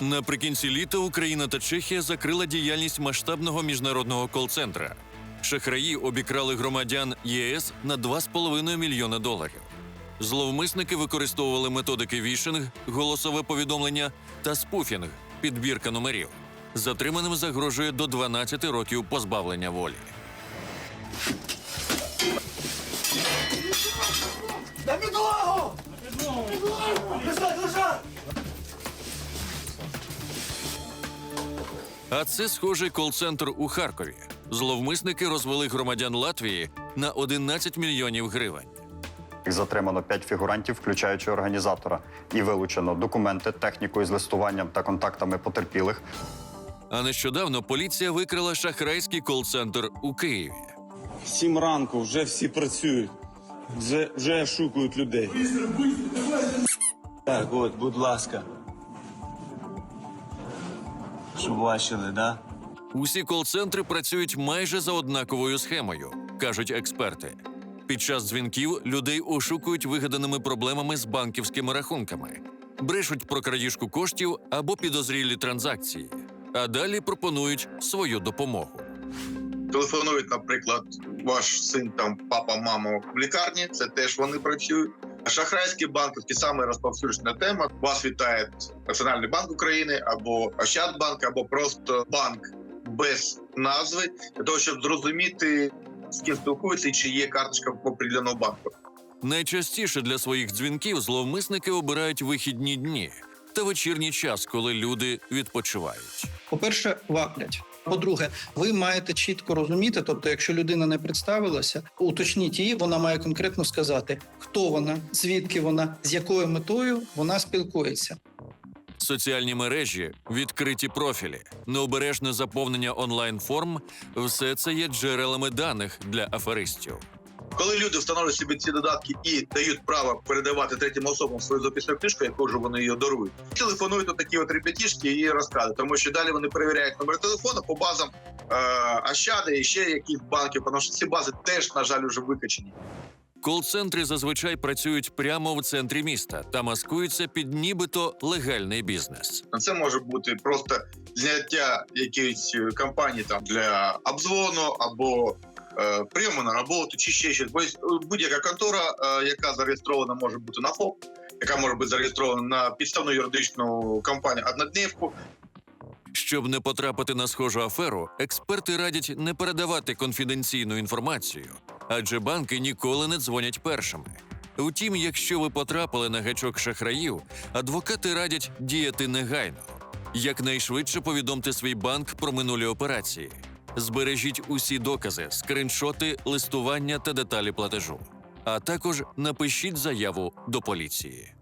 Наприкінці літа Україна та Чехія закрила діяльність масштабного міжнародного кол-центра. Шахраї обікрали громадян ЄС на 2,5 мільйона доларів. Зловмисники використовували методики вішинг, голосове повідомлення та спуфінг, підбірка номерів. Затриманим загрожує до 12 років позбавлення волі. На підлогу! Лежать, лежать! А це схожий кол-центр у Харкові. Зловмисники розвели громадян Латвії на 11 мільйонів гривень. Затримано п'ять фігурантів, включаючи організатора, і вилучено документи, техніку із листуванням та контактами потерпілих. А нещодавно поліція викрила шахрайський кол-центр у Києві. Сім ранку вже всі працюють, вже, вже шукають людей. Так, от, будь ласка. Щоб бачили, да? Усі кол-центри працюють майже за однаковою схемою, кажуть експерти. Під час дзвінків людей ошукують вигаданими проблемами з банківськими рахунками, брешуть про крадіжку коштів або підозрілі транзакції, а далі пропонують свою допомогу. телефонують, наприклад, ваш син там папа, мама в лікарні. Це теж вони працюють. Шахрайські банківські саме розповсюджена тема. Вас вітає Національний банк України або Ощадбанк, або просто банк без назви, для того, щоб зрозуміти з ким спілкуються і чи є карточка по определеного банку. Найчастіше для своїх дзвінків зловмисники обирають вихідні дні та вечірній час, коли люди відпочивають. По-перше, ваплять. По-друге, ви маєте чітко розуміти, тобто, якщо людина не представилася, уточніть її, вона має конкретно сказати, хто вона, звідки вона, з якою метою вона спілкується. Соціальні мережі, відкриті профілі, необережне заповнення онлайн-форм – все це є джерелами даних для аферистів. Коли люди встановлюють собі ці додатки і дають право передавати третім особам свою записну книжку, яку ж вони її дарують, телефонують до такі от ребятішки і розказують, тому що далі вони перевіряють номер телефону по базам е- Ощади і ще яких банків, тому що ці бази теж, на жаль, вже викачені. Кол-центри зазвичай працюють прямо в центрі міста та маскуються під нібито легальний бізнес. Це може бути просто зняття якоїсь е, компанії там для обзвону або прийому на роботу, чи ще щось. Бо е, будь-яка контора, е, яка зареєстрована, може бути на ФОП, яка може бути зареєстрована на підставну юридичну компанію однодневку. Щоб не потрапити на схожу аферу, експерти радять не передавати конфіденційну інформацію, адже банки ніколи не дзвонять першими. Втім, якщо ви потрапили на гачок шахраїв, адвокати радять діяти негайно. Якнайшвидше повідомте свій банк про минулі операції. Збережіть усі докази, скриншоти, листування та деталі платежу. А також напишіть заяву до поліції.